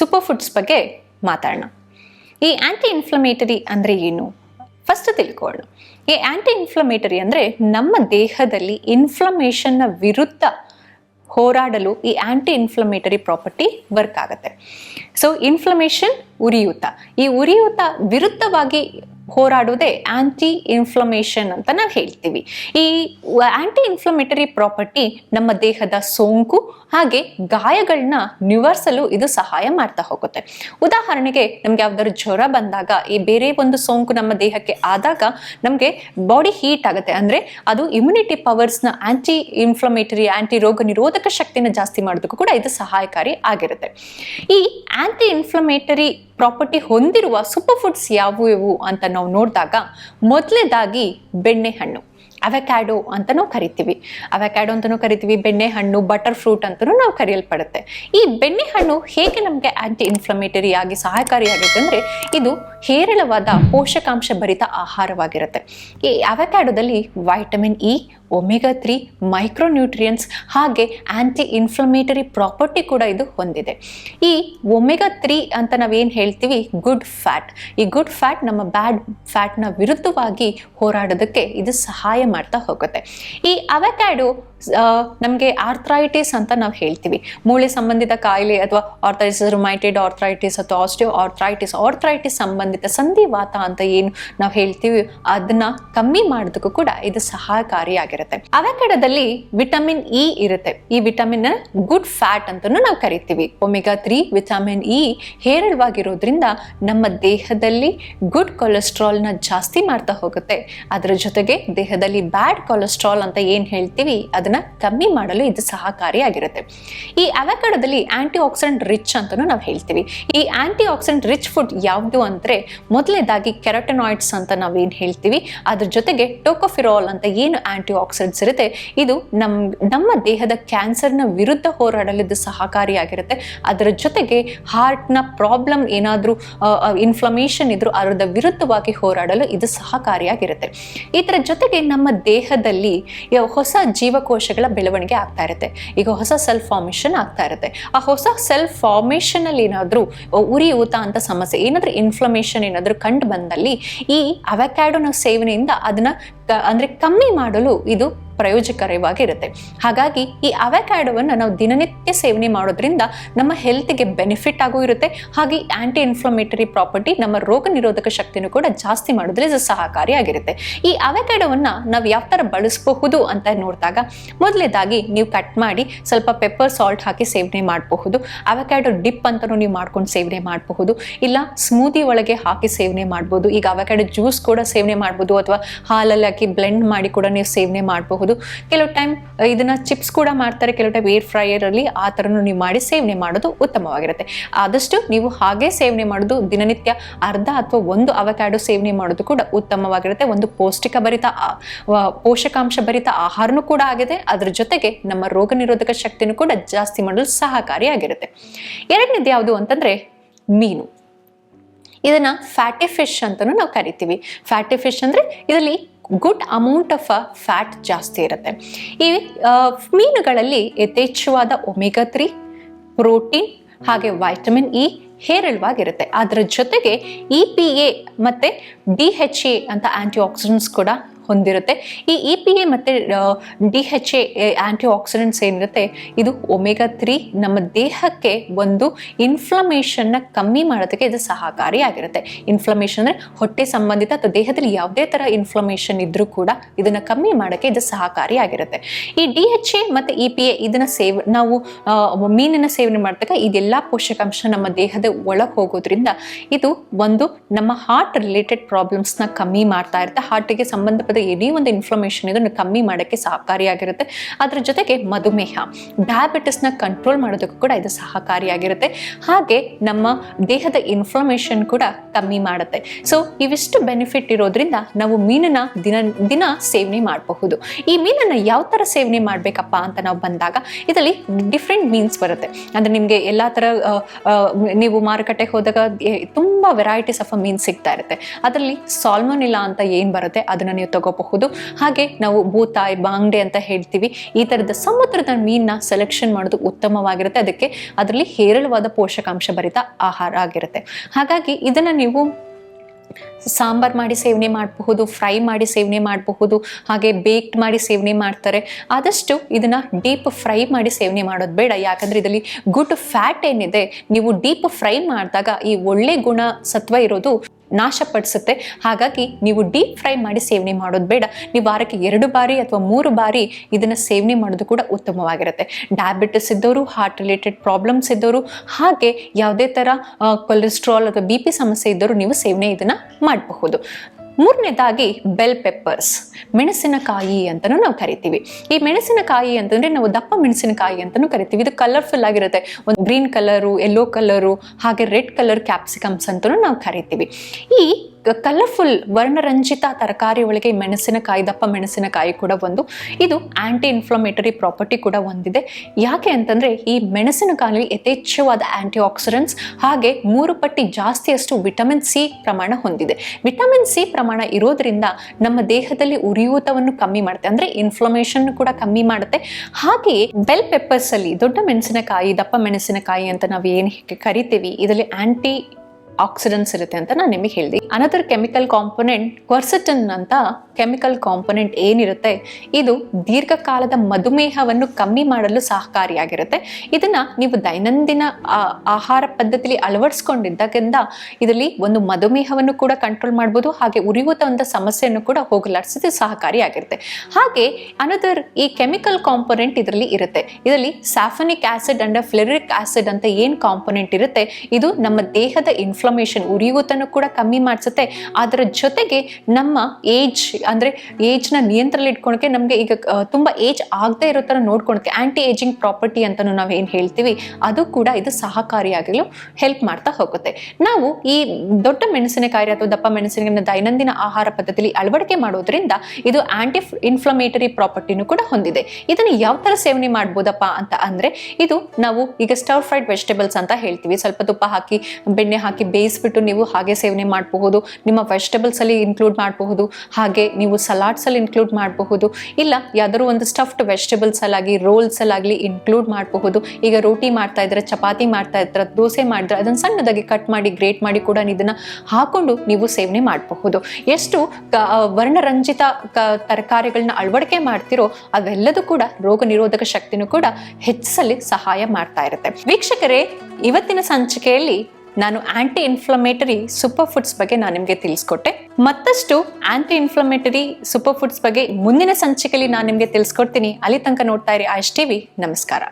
Super foods ಬಗ್ಗೆ ಮಾತಾಡೋಣ. ಈ ಆ್ಯಂಟಿ ಇನ್ಫ್ಲಮೇಟರಿ ಅಂದರೆ ಏನು? ಫಸ್ಟ್ ತಿಳ್ಕೊಳ್ಳೋಣ. ಈ ಆ್ಯಂಟಿ ಇನ್ಫ್ಲಮೇಟರಿ ಅಂದರೆ ನಮ್ಮ ದೇಹದಲ್ಲಿ ಇನ್ಫ್ಲಮೇಷನ್ನ ವಿರುದ್ಧ ಹೋರಾಡಲು ಈ ಆ್ಯಂಟಿ ಇನ್ಫ್ಲಮೇಟರಿ ಪ್ರಾಪರ್ಟಿ ವರ್ಕ್ ಆಗುತ್ತೆ. ಸೊ ಇನ್ಫ್ಲಮೇಷನ್ ಉರಿಯೂತ. ಈ ಉರಿಯೂತ ವಿರುದ್ಧವಾಗಿ ಹೋರಾಡೋದೇ ಆಂಟಿ ಇನ್ಫ್ಲಮೇಷನ್ ಅಂತ ನಾವು ಹೇಳ್ತೀವಿ. ಈ ಆಂಟಿ ಇನ್ಫ್ಲಮೇಟರಿ ಪ್ರಾಪರ್ಟಿ ನಮ್ಮ ದೇಹದ ಸೋಂಕು ಹಾಗೆ ಗಾಯಗಳನ್ನ ನಿವಾರಿಸಲು ಇದು ಸಹಾಯ ಮಾಡ್ತಾ ಹೋಗುತ್ತೆ. ಉದಾಹರಣೆಗೆ ನಮ್ಗೆ ಯಾವ್ದಾದ್ರು ಜ್ವರ ಬಂದಾಗ, ಈ ಬೇರೆ ಒಂದು ಸೋಂಕು ನಮ್ಮ ದೇಹಕ್ಕೆ ಆದಾಗ ನಮಗೆ ಬಾಡಿ ಹೀಟ್ ಆಗುತ್ತೆ. ಅಂದ್ರೆ ಅದು ಇಮ್ಯುನಿಟಿ ಪವರ್ಸ್ನ ಆಂಟಿ ಇನ್ಫ್ಲಮೇಟರಿ ಆಂಟಿ ರೋಗ ನಿರೋಧಕ ಶಕ್ತಿನ ಜಾಸ್ತಿ ಮಾಡೋದಕ್ಕೂ ಕೂಡ ಇದು ಸಹಾಯಕಾರಿ ಆಗಿರುತ್ತೆ. ಈ ಆಂಟಿ ಇನ್ಫ್ಲಮೇಟರಿ ಪ್ರಾಪರ್ಟಿ ಹೊಂದಿರುವ ಸೂಪರ್ ಫುಡ್ಸ್ ಯಾವುವು ಅಂತ ನಾವು ನೋಡಿದಾಗ ಮೊದಲೇದಾಗಿ ಬೆಣ್ಣೆಹಣ್ಣು ಅವಕ್ಯಾಡೋ ಅಂತ ನಾವು ಕರಿತೀವಿ. ಅವಕ್ಯಾಡೋ ಅಂತಲೂ ಕರಿತೀವಿ ಬೆಣ್ಣೆಹಣ್ಣು ಬಟರ್ ಫ್ರೂಟ್ ಅಂತಲೂ ನಾವು ಕರೆಯಲ್ಪಡುತ್ತೆ. ಈ ಬೆಣ್ಣೆಹಣ್ಣು ಹೇಗೆ ನಮಗೆ ಆಂಟಿ ಇನ್ಫ್ಲಮೇಟರಿ ಆಗಿ ಸಹಕಾರಿಯಾಗುತ್ತೆ ಅಂದರೆ ಇದು ಹೇರಳವಾದ ಪೋಷಕಾಂಶ ಭರಿತ ಆಹಾರವಾಗಿರುತ್ತೆ. ಈ ಅವಕ್ಯಾಡೋದಲ್ಲಿ vitamin E omega three micronutrients ಹಾಗೆ ಆ್ಯಂಟಿ ಇನ್ಫ್ಲಮೇಟರಿ ಪ್ರಾಪರ್ಟಿ ಕೂಡ ಇದು ಹೊಂದಿದೆ. ಈ ಒಮೆಗಾ ತ್ರೀ ಅಂತ ನಾವೇನು ಹೇಳ್ತೀವಿ? Good fat. ಈ ಗುಡ್ ಫ್ಯಾಟ್ ನಮ್ಮ ಬ್ಯಾಡ್ ಫ್ಯಾಟ್ನ ವಿರುದ್ಧವಾಗಿ ಹೋರಾಡೋದಕ್ಕೆ ಇದು ಸಹಾಯ ಮಾಡ್ತಾ ಹೋಗುತ್ತೆ. ಈ ಅವಕ್ಯಾಡೋ ನಮಗೆ ಆರ್ಥ್ರೈಟಿಸ್ ಅಂತ ನಾವು ಹೇಳ್ತೀವಿ. ಮೂಳೆ ಸಂಬಂಧಿತ ಕಾಯಿಲೆ ಅಥವಾ ಆರ್ಥೈಟಿಸ್ ರುಮೈಟೆಡ್ ಆರ್ಥ್ರೈಟಿಸ್ ಅಥವಾ ಆಸ್ಟಿಯೋ ಆರ್ಥ್ರೈಟಿಸ್ ಆರ್ಥ್ರೈಟಿಸ್ ಸಂಬಂಧಿತ ಸಂಧಿವಾತ ಅಂತ ಏನು ನಾವು ಹೇಳ್ತೀವಿ ಅದನ್ನ ಕಮ್ಮಿ ಮಾಡೋದಕ್ಕೂ ಕೂಡ ಇದು ಸಹಕಾರಿಯಾಗಿರುತ್ತೆ. ಅವಕಡದಲ್ಲಿ ವಿಟಮಿನ್ ಇ ಇರುತ್ತೆ. ಈ ವಿಟಮಿನ್ ಗುಡ್ ಫ್ಯಾಟ್ ಅಂತಲೂ ನಾವು ಕರಿತೀವಿ. ಒಮೆಗಾ ತ್ರೀ ವಿಟಮಿನ್ ಇ ಹೇರಳವಾಗಿರೋದ್ರಿಂದ ನಮ್ಮ ದೇಹದಲ್ಲಿ ಗುಡ್ ಕೊಲೆಸ್ಟ್ರಾಲ್ನ ಜಾಸ್ತಿ ಮಾಡ್ತಾ ಹೋಗುತ್ತೆ. ಅದರ ಜೊತೆಗೆ ದೇಹದಲ್ಲಿ ಬ್ಯಾಡ್ ಕೊಲೆಸ್ಟ್ರಾಲ್ ಅಂತ ಏನು ಹೇಳ್ತೀವಿ, ಅದನ್ನ ಕಮ್ಮಿ ಮಾಡಲು ಇದು ಸಹಕಾರಿಯಾಗಿರುತ್ತೆ. ಈ ಅವಕಾಡದಲ್ಲಿ ಆಂಟಿ ಆಕ್ಸಿಡೆಂಟ್ ರಿಚ್ ಅಂತಲೂ ನಾವು ಹೇಳ್ತೀವಿ. ಈ ಆಂಟಿ ಆಕ್ಸಿಡೆಂಟ್ ರಿಚ್ ಫುಡ್ ಯಾವುದು ಅಂದರೆ ಮೊದಲನೇದಾಗಿ ಕೆರಟನಾಯ್ಡ್ಸ್ ಅಂತ ನಾವೇನು ಹೇಳ್ತೀವಿ, ಅದ್ರ ಜೊತೆಗೆ ಟೋಕೋಫಿರಾಲ್ ಅಂತ ಏನು ಆಂಟಿ ಆಕ್ಸಿಡೆಂಟ್ಸ್ ಇರುತ್ತೆ, ಇದು ನಮ್ಮ ನಮ್ಮ ದೇಹದ ಕ್ಯಾನ್ಸರ್ನ ವಿರುದ್ಧ ಹೋರಾಡಲು ಇದು ಸಹಕಾರಿಯಾಗಿರುತ್ತೆ. ಅದರ ಜೊತೆಗೆ ಹಾರ್ಟ್ನ ಪ್ರಾಬ್ಲಮ್ ಏನಾದರೂ ಇನ್ಫ್ಲಮೇಷನ್ ಇದ್ರೂ ಅದರ ವಿರುದ್ಧವಾಗಿ ಹೋರಾಡಲು ಇದು ಸಹಕಾರಿಯಾಗಿರುತ್ತೆ. ಇದರ ಜೊತೆಗೆ ನಮ್ಮ ದೇಹದಲ್ಲಿ ಹೊಸ ಹೊಸ ಜೀವಕೋಶಗಳ ಬೆಳವಣಿಗೆ ಆಗ್ತಾ ಇರುತ್ತೆ. ಈಗ ಹೊಸ ಸೆಲ್ಫ್ ಫಾರ್ಮೇಷನ್ ಆಗ್ತಾ ಇರುತ್ತೆ. ಆ ಹೊಸ ಸೆಲ್ಫ್ ಫಾರ್ಮೇಷನ್ ಅಲ್ಲಿ ಏನಾದರೂ ಉರಿಯೂತ ಅಂತ ಸಮಸ್ಯೆ, ಏನಾದರೂ ಇನ್ಫ್ಲಮೇಷನ್ ಏನಾದರೂ ಕಂಡು ಬಂದಲ್ಲಿ ಈ ಅವಕ್ಯಾಡೋನ ಸೇವನೆಯಿಂದ ಅದನ್ನ ಅಂದ್ರೆ ಕಮ್ಮಿ ಮಾಡಲು ಇದು ಪ್ರಯೋಜಕರವಾಗಿರುತ್ತೆ. ಹಾಗಾಗಿ ಈ ಅವಕ್ಯಾಡೋವನ್ನು ನಾವು ದಿನನಿತ್ಯ ಸೇವನೆ ಮಾಡೋದ್ರಿಂದ ನಮ್ಮ ಹೆಲ್ತ್ಗೆ ಬೆನಿಫಿಟ್ ಆಗೂ ಇರುತ್ತೆ. ಹಾಗೆ ಆಂಟಿ ಇನ್ಫ್ಲಮೇಟರಿ ಪ್ರಾಪರ್ಟಿ ನಮ್ಮ ರೋಗ ನಿರೋಧಕ ಶಕ್ತಿಯನ್ನು ಕೂಡ ಜಾಸ್ತಿ ಮಾಡೋದ್ರಿಂದ ಸಹಕಾರಿಯಾಗಿರುತ್ತೆ. ಈ ಅವಕ್ಯಾಡೋವನ್ನು ನಾವು ಯಾವ ಥರ ಬಳಸಬಹುದು ಅಂತ ನೋಡಿದಾಗ ಮೊದಲೇದಾಗಿ ನೀವು ಕಟ್ ಮಾಡಿ ಸ್ವಲ್ಪ ಪೆಪ್ಪರ್ ಸಾಲ್ಟ್ ಹಾಕಿ ಸೇವನೆ ಮಾಡಬಹುದು. ಅವಕ್ಯಾಡೋ ಡಿಪ್ ಅಂತಲೂ ನೀವು ಮಾಡ್ಕೊಂಡು ಸೇವನೆ ಮಾಡಬಹುದು. ಇಲ್ಲ ಸ್ಮೂದಿ ಒಳಗೆ ಹಾಕಿ ಸೇವನೆ ಮಾಡ್ಬೋದು ಈಗ ಅವಕ್ಯಾಡೋ ಜ್ಯೂಸ್ ಕೂಡ ಸೇವನೆ ಮಾಡ್ಬೋದು ಅಥವಾ ಹಾಲಲ್ಲಿ ಹಾಕಿ ಬ್ಲೆಂಡ್ ಮಾಡಿ ಕೂಡ ನೀವು ಸೇವನೆ ಮಾಡಬಹುದು. ಕೆಲವು ಟೈಮ್ ಇದನ್ನ ಚಿಪ್ಸ್ ಕೂಡ ಮಾಡ್ತಾರೆ. ಕೆಲವು ಟೈಮ್ ಏರ್ ಫ್ರೈಯರ್ ಅಲ್ಲಿ ಆ ಥರನೂ ನೀವು ಮಾಡಿ ಸೇವನೆ ಮಾಡೋದು ಉತ್ತಮವಾಗಿರುತ್ತೆ. ಆದಷ್ಟು ನೀವು ಹಾಗೆ ಸೇವನೆ ಮಾಡೋದು ದಿನನಿತ್ಯ ಅರ್ಧ ಅಥವಾ ಒಂದು ಅವಕ್ಯಾಡೋ ಸೇವನೆ ಮಾಡೋದು ಕೂಡ ಉತ್ತಮವಾಗಿರುತ್ತೆ. ಒಂದು ಪೌಷ್ಟಿಕ ಭರಿತ ಪೋಷಕಾಂಶ ಭರಿತ ಆಹಾರನೂ ಕೂಡ ಆಗಿದೆ. ಅದರ ಜೊತೆಗೆ ನಮ್ಮ ರೋಗ ನಿರೋಧಕ ಶಕ್ತಿನೂ ಕೂಡ ಜಾಸ್ತಿ ಮಾಡಲು ಸಹಕಾರಿಯಾಗಿರುತ್ತೆ. ಎರಡನೇದು ಯಾವುದು ಅಂತಂದ್ರೆ ಮೀನು. ಇದನ್ನ ಫ್ಯಾಟಿ ಫಿಶ್ ಅಂತಲೂ ನಾವು ಕರಿತೀವಿ. ಫ್ಯಾಟಿ ಫಿಶ್ ಅಂದ್ರೆ ಇದರಲ್ಲಿ ಗುಡ್ ಅಮೌಂಟ್ ಆಫ್ ಫ್ಯಾಟ್ ಜಾಸ್ತಿ ಇರುತ್ತೆ. ಈ ಮೀನುಗಳಲ್ಲಿ ಯಥೇಚ್ಛವಾದ ಒಮೆಗಾ ತ್ರೀ, ಪ್ರೋಟೀನ್, ಹಾಗೆ ವೈಟಮಿನ್ ಇ ಹೇರಳವಾಗಿರುತ್ತೆ. ಅದರ ಜೊತೆಗೆ ಇ ಪಿ ಎ ಮತ್ತು ಡಿ ಹೆಚ್ ಎ ಅಂತ ಆ್ಯಂಟಿ ಆಕ್ಸಿಡೆಂಟ್ಸ್ ಕೂಡ ಹೊಂದಿರುತ್ತೆ. ಈ ಇ ಪಿ ಎ ಮತ್ತು D H A antioxidants ಏನಿರುತ್ತೆ, ಇದು ಒಮೆಗಾ ತ್ರೀ ನಮ್ಮ ದೇಹಕ್ಕೆ ಒಂದು ಇನ್ಫ್ಲಮೇಷನ್ನ ಕಮ್ಮಿ ಮಾಡೋದಕ್ಕೆ ಇದು ಸಹಕಾರಿಯಾಗಿರುತ್ತೆ. ಇನ್ಫ್ಲಮೇಷನ್ ಅಂದರೆ ಹೊಟ್ಟೆ ಸಂಬಂಧಿತ ಅಥವಾ ದೇಹದಲ್ಲಿ ಯಾವುದೇ ಥರ ಇನ್ಫ್ಲಮೇಷನ್ ಇದ್ದರೂ ಕೂಡ ಇದನ್ನು ಕಮ್ಮಿ ಮಾಡೋಕ್ಕೆ ಇದು ಸಹಕಾರಿಯಾಗಿರುತ್ತೆ. ಈ ಡಿ ಹೆಚ್ ಎ ಮತ್ತು ಇ ಪಿ ಎ ಇದನ್ನು ಸೇವ್, ನಾವು ಮೀನಿನ ಸೇವನೆ ಮಾಡಿದಾಗ ಇದೆಲ್ಲ ಪೋಷಕಾಂಶ ನಮ್ಮ ದೇಹದ ಒಳಗೆ ಹೋಗೋದ್ರಿಂದ ಇದು ಒಂದು ನಮ್ಮ ಹಾರ್ಟ್ ರಿಲೇಟೆಡ್ ಪ್ರಾಬ್ಲಮ್ಸ್ನ ಕಮ್ಮಿ ಮಾಡ್ತಾ ಇರುತ್ತೆ. ಹಾರ್ಟಿಗೆ ಸಂಬಂಧಪಟ್ಟ ಏನೇ ಒಂದು ಇನ್ಫ್ಲಮೇಷನ್ ಇದನ್ನು ಕಮ್ಮಿ ಮಾಡೋಕ್ಕೆ ಸಹಕಾರಿಯಾಗಿರುತ್ತೆ. ಅದರ ಜೊತೆಗೆ ಮಧುಮೇಹ ಡಯಾಬಿಟಿಸ್ನ ಕಂಟ್ರೋಲ್ ಮಾಡೋದಕ್ಕೂ ಕೂಡ ಇದು ಸಹಕಾರಿಯಾಗಿರುತ್ತೆ. ಹಾಗೆ ನಮ್ಮ ದೇಹದ ಇನ್ಫ್ಲಮೇಷನ್ ಕೂಡ ಕಮ್ಮಿ ಮಾಡುತ್ತೆ. ಸೊ ಇವಿಷ್ಟು ಬೆನಿಫಿಟ್ ಇರೋದ್ರಿಂದ ನಾವು ಮೀನನ್ನ ದಿನ ದಿನ ಸೇವನೆ ಮಾಡಬಹುದು. ಈ ಮೀನನ್ನು ಯಾವ ಥರ ಸೇವನೆ ಮಾಡಬೇಕಪ್ಪ ಅಂತ ನಾವು ಬಂದಾಗ, ಇದರಲ್ಲಿ ಡಿಫ್ರೆಂಟ್ ಮೀನ್ಸ್ ಬರುತ್ತೆ. ಅಂದರೆ ನಿಮಗೆ ಎಲ್ಲ ಥರ ನೀವು ಮಾರುಕಟ್ಟೆಗೆ ಹೋದಾಗ ತುಂಬ ವೆರೈಟೀಸ್ ಆಫ್ ಮೀನ್ ಸಿಗ್ತಾ ಇರುತ್ತೆ. ಅದರಲ್ಲಿ ಸಾಲ್ಮೋನಿಲಾ ಅಂತ ಏನು ಬರುತ್ತೆ, ಅದನ್ನು ನೀವು ತಗೋಬಹುದು ಹಾಗೆ ನಾವು ಭೂತಾಯಿ, ಬಾಂಗ್ಡೆ ಅಂತ ಹೇಳ್ತೀವಿ. ಈ ತರದ ಸಮುದ್ರದ ಮೀನನ್ನ ಸೆಲೆಕ್ಷನ್ ಮಾಡೋದು ಉತ್ತಮವಾಗಿರುತ್ತೆ. ಅದಕ್ಕೆ ಅದರಲ್ಲಿ ಹೇರಳವಾದ ಪೋಷಕಾಂಶ ಭರಿತ ಆಹಾರ ಆಗಿರುತ್ತೆ. ಹಾಗಾಗಿ ಇದನ್ನ ನೀವು ಸಾಂಬಾರ್ ಮಾಡಿ ಸೇವನೆ ಮಾಡಬಹುದು, ಫ್ರೈ ಮಾಡಿ ಸೇವನೆ ಮಾಡಬಹುದು, ಹಾಗೆ ಬೇಕ್ಡ್ ಮಾಡಿ ಸೇವನೆ ಮಾಡ್ತಾರೆ. ಆದಷ್ಟು ಇದನ್ನ ಡೀಪ್ ಫ್ರೈ ಮಾಡಿ ಸೇವನೆ ಮಾಡೋದು ಬೇಡ. ಯಾಕಂದ್ರೆ ಇದರಲ್ಲಿ ಗುಡ್ ಫ್ಯಾಟ್ ಏನಿದೆ, ನೀವು ಡೀಪ್ ಫ್ರೈ ಮಾಡಿದಾಗ ಈ ಒಳ್ಳೆ ಗುಣ ಸತ್ವ ಇರೋದು ನಾಶಪಡಿಸುತ್ತೆ. ಹಾಗಾಗಿ ನೀವು ಡೀಪ್ ಫ್ರೈ ಮಾಡಿ ಸೇವನೆ ಮಾಡೋದು ಬೇಡ. ನೀವು ವಾರಕ್ಕೆ ಎರಡು ಬಾರಿ ಅಥವಾ ಮೂರು ಬಾರಿ ಇದನ್ನು ಸೇವನೆ ಮಾಡೋದು ಕೂಡ ಉತ್ತಮವಾಗಿರುತ್ತೆ. ಡಯಾಬಿಟಿಸ್ ಇದ್ದವರು ಹಾರ್ಟ್ ರಿಲೇಟೆಡ್ ಪ್ರಾಬ್ಲಮ್ಸ್ ಇದ್ದವರು ಹಾಗೆ ಯಾವುದೇ ಥರ ಕೊಲೆಸ್ಟ್ರಾಲ್ ಅಥವಾ ಬಿ ಪಿ ಸಮಸ್ಯೆ ಇದ್ದವರು ನೀವು ಸೇವನೆ ಇದನ್ನು ಮಾಡಬಹುದು. ಮೂರನೇದಾಗಿ ಬೆಲ್ ಪೆಪ್ಪರ್ಸ್ ಮೆಣಸಿನಕಾಯಿ ಅಂತಲೂ ನಾವು ಕರಿತೀವಿ. ಈ ಮೆಣಸಿನಕಾಯಿ ಅಂತಂದ್ರೆ ನಾವು ದಪ್ಪ ಮೆಣಸಿನಕಾಯಿ ಅಂತಲೂ ಕರಿತೀವಿ. ಇದು ಕಲರ್ಫುಲ್ ಆಗಿರುತ್ತೆ. ಒಂದು ಗ್ರೀನ್ ಕಲರು ಯೆಲ್ಲೋ ಕಲರು ಹಾಗೆ ರೆಡ್ ಕಲರ್ ಕ್ಯಾಪ್ಸಿಕಮ್ಸ್ ಅಂತಲೂ ನಾವು ಕರಿತೀವಿ. ಈ ಕಲರ್ಫುಲ್ ವರ್ಣರಂಜಿತ ತರಕಾರಿ ಒಳಗೆ ಮೆಣಸಿನಕಾಯಿ, ದಪ್ಪ ಮೆಣಸಿನಕಾಯಿ ಕೂಡ ಒಂದು. ಇದು ಆಂಟಿ ಇನ್ಫ್ಲಮೇಟರಿ ಪ್ರಾಪರ್ಟಿ ಕೂಡ ಹೊಂದಿದೆ. ಯಾಕೆ ಅಂತಂದ್ರೆ ಈ ಮೆಣಸಿನಕಾಯಿ ಯಥೇಚ್ಛವಾದ ಆಂಟಿ ಆಕ್ಸಿಡೆಂಟ್ಸ್ ಹಾಗೆ ಮೂರು ಪಟ್ಟಿ ಜಾಸ್ತಿಯಷ್ಟು ವಿಟಮಿನ್ ಸಿ ಪ್ರಮಾಣ ಹೊಂದಿದೆ. ವಿಟಮಿನ್ ಸಿ ಪ್ರಮಾಣ ಇರೋದ್ರಿಂದ ನಮ್ಮ ದೇಹದಲ್ಲಿ ಉರಿಯೂತವನ್ನು ಕಮ್ಮಿ ಮಾಡುತ್ತೆ. ಅಂದ್ರೆ ಇನ್ಫ್ಲಮೇಷನ್ ಕೂಡ ಕಮ್ಮಿ ಮಾಡುತ್ತೆ. ಹಾಗೆಯೇ ಬೆಲ್ ಪೆಪ್ಪರ್ಸ್ ಅಲ್ಲಿ ದೊಡ್ಡ ಮೆಣಸಿನಕಾಯಿ, ದಪ್ಪ ಮೆಣಸಿನಕಾಯಿ ಅಂತ ನಾವು ಏನು ಕರಿತೀವಿ, ಇದರಲ್ಲಿ ಆಂಟಿ ಆಕ್ಸಿಡೆಂಟ್ಸ್ ಇರುತ್ತೆ ಅಂತ ನಾನು ನಿಮಗೆ ಹೇಳಿದೆ. ಅನದರ್ ಕೆಮಿಕಲ್ ಕಾಂಪೊನೆಂಟ್ ಕ್ವರ್ಸಟನ್ ಅಂತ ಕೆಮಿಕಲ್ ಕಾಂಪೊನೆಂಟ್ ಏನಿರುತ್ತೆ, ಇದು ದೀರ್ಘಕಾಲದ ಮಧುಮೇಹವನ್ನು ಕಮ್ಮಿ ಮಾಡಲು ಸಹಕಾರಿಯಾಗಿರುತ್ತೆ. ಇದನ್ನ ನೀವು ದೈನಂದಿನ ಆಹಾರ ಪದ್ಧತಿಲಿ ಅಳವಡಿಸ್ಕೊಂಡಿದ್ದಾಗಿಂದ ಇದರಲ್ಲಿ ಒಂದು ಮಧುಮೇಹವನ್ನು ಕೂಡ ಕಂಟ್ರೋಲ್ ಮಾಡ್ಬೋದು, ಹಾಗೆ ಉರಿಯೂತ ಒಂದು ಸಮಸ್ಯೆಯನ್ನು ಕೂಡ ಹೋಗಲಾಡಿಸೋದು ಸಹಕಾರಿಯಾಗಿರುತ್ತೆ. ಹಾಗೆ ಅನದರ್ ಈ ಕೆಮಿಕಲ್ ಕಾಂಪೊನೆಂಟ್ ಇದರಲ್ಲಿ ಇರುತ್ತೆ. ಇದರಲ್ಲಿ ಸ್ಯಾಫನಿಕ್ ಆಸಿಡ್ ಅಂಡ್ ಫ್ಲೆರಿಕ್ ಆಸಿಡ್ ಅಂತ ಏನು ಕಾಂಪೊನೆಂಟ್ ಇರುತ್ತೆ, ಇದು ನಮ್ಮ ದೇಹದ ಇನ್ಫ್ಲಮೇಷನ್ ಉರಿಯೂತನ ಕೂಡ ಕಮ್ಮಿ ಮಾಡಿಸುತ್ತೆ. ಅದರ ಜೊತೆಗೆ ನಮ್ಮ ಏಜ್ ಅಂದ್ರೆ ಏಜ್ನ ನಿಯಂತ್ರಣ ಇಟ್ಕೊಳಕ್ಕೆ ನಮಗೆ ಈಗ ತುಂಬ ಏಜ್ ಆಗದೆ ಇರೋ ಥರ ನೋಡ್ಕೊಳಕ್ಕೆ ಆ್ಯಂಟಿ ಏಜಿಂಗ್ ಪ್ರಾಪರ್ಟಿ ಅಂತಲೂ ನಾವು ಏನು ಹೇಳ್ತೀವಿ, ಅದು ಕೂಡ ಇದು ಸಹಕಾರಿಯಾಗಲು ಹೆಲ್ಪ್ ಮಾಡ್ತಾ ಹೋಗುತ್ತೆ. ನಾವು ಈ ದೊಡ್ಡ ಮೆಣಸಿನಕಾಯಿ ಅಥವಾ ದಪ್ಪ ಮೆಣಸಿನಕಾಯಿನ ದೈನಂದಿನ ಆಹಾರ ಪದ್ಧತಿಯಲ್ಲಿ ಅಳವಡಿಕೆ ಮಾಡೋದ್ರಿಂದ ಇದು ಆ್ಯಂಟಿ ಇನ್ಫ್ಲಮೇಟರಿ ಪ್ರಾಪರ್ಟಿನೂ ಕೂಡ ಹೊಂದಿದೆ. ಇದನ್ನು ಯಾವ ಥರ ಸೇವನೆ ಮಾಡ್ಬೋದಪ್ಪ ಅಂತ ಅಂದ್ರೆ, ಇದು ನಾವು ಈಗ ಸ್ಟವ್ ಫ್ರೈಡ್ ವೆಜಿಟೇಬಲ್ಸ್ ಅಂತ ಹೇಳ್ತೀವಿ. ಸ್ವಲ್ಪ ತುಪ್ಪ ಹಾಕಿ, ಬೆಣ್ಣೆ ಹಾಕಿ ಬೇಯಿಸ್ಬಿಟ್ಟು ನೀವು ಹಾಗೆ ಸೇವನೆ ಮಾಡಬಹುದು, ನಿಮ್ಮ ವೆಜಿಟೇಬಲ್ಸಲ್ಲಿ ಇನ್ಕ್ಲೂಡ್ ಮಾಡಬಹುದು, ಹಾಗೆ ನೀವು ಸಲಾಡ್ಸ್ ಅಲ್ಲಿ ಇನ್ಕ್ಲೂಡ್ ಮಾಡಬಹುದು, ಇಲ್ಲ ಯಾವ್ದಾದ್ರು ಒಂದು ಸ್ಟಫ್ಡ್ ವೆಜಿಟೇಬಲ್ಸಲ್ಲಾಗಿ ರೋಲ್ಸಲ್ಲಾಗಲಿ ಇನ್ಕ್ಲೂಡ್ ಮಾಡಬಹುದು. ಈಗ ರೋಟಿ ಮಾಡ್ತಾ ಇದ್ರೆ, ಚಪಾತಿ ಮಾಡ್ತಾ ಇದ್ರೆ, ದೋಸೆ ಮಾಡಿದ್ರೆ, ಅದನ್ನ ಸಣ್ಣದಾಗಿ ಕಟ್ ಮಾಡಿ ಗ್ರೇಟ್ ಮಾಡಿ ಕೂಡ ಇದನ್ನ ಹಾಕೊಂಡು ನೀವು ಸೇವನೆ ಮಾಡಬಹುದು. ಎಷ್ಟು ವರ್ಣರಂಜಿತ ತರಕಾರಿಗಳನ್ನ ಅಳವಡಿಕೆ ಮಾಡ್ತಿರೋ ಅವೆಲ್ಲದೂ ಕೂಡ ರೋಗ ನಿರೋಧಕ ಶಕ್ತಿನೂ ಕೂಡ ಹೆಚ್ಚಿಸಲಿ ಸಹಾಯ ಮಾಡ್ತಾ ಇರುತ್ತೆ. ವೀಕ್ಷಕರೇ, ಇವತ್ತಿನ ಸಂಚಿಕೆಯಲ್ಲಿ ನಾನು ಆಂಟಿ ಇನ್ಫ್ಲಮೇಟರಿ ಸೂಪರ್ ಫುಡ್ಸ್ ಬಗ್ಗೆ ನಾನು ನಿಮಗೆ ತಿಳಿಸ್ಕೊಟ್ಟೆ. ಮತ್ತಷ್ಟು ಆಂಟಿ ಇನ್ಫ್ಲಮೇಟರಿ ಸೂಪರ್ ಫುಡ್ಸ್ ಬಗ್ಗೆ ಮುಂದಿನ ಸಂಚಿಕೆಯಲ್ಲಿ ನಾನು ನಿಮಗೆ ತಿಳಿಸ್ಕೊಡ್ತೀನಿ. ಅಲ್ಲಿ ತನಕ ನೋಡ್ತಾ ಇರಿ ಆಯುಷ್ ಟಿವಿ ನಮಸ್ಕಾರ.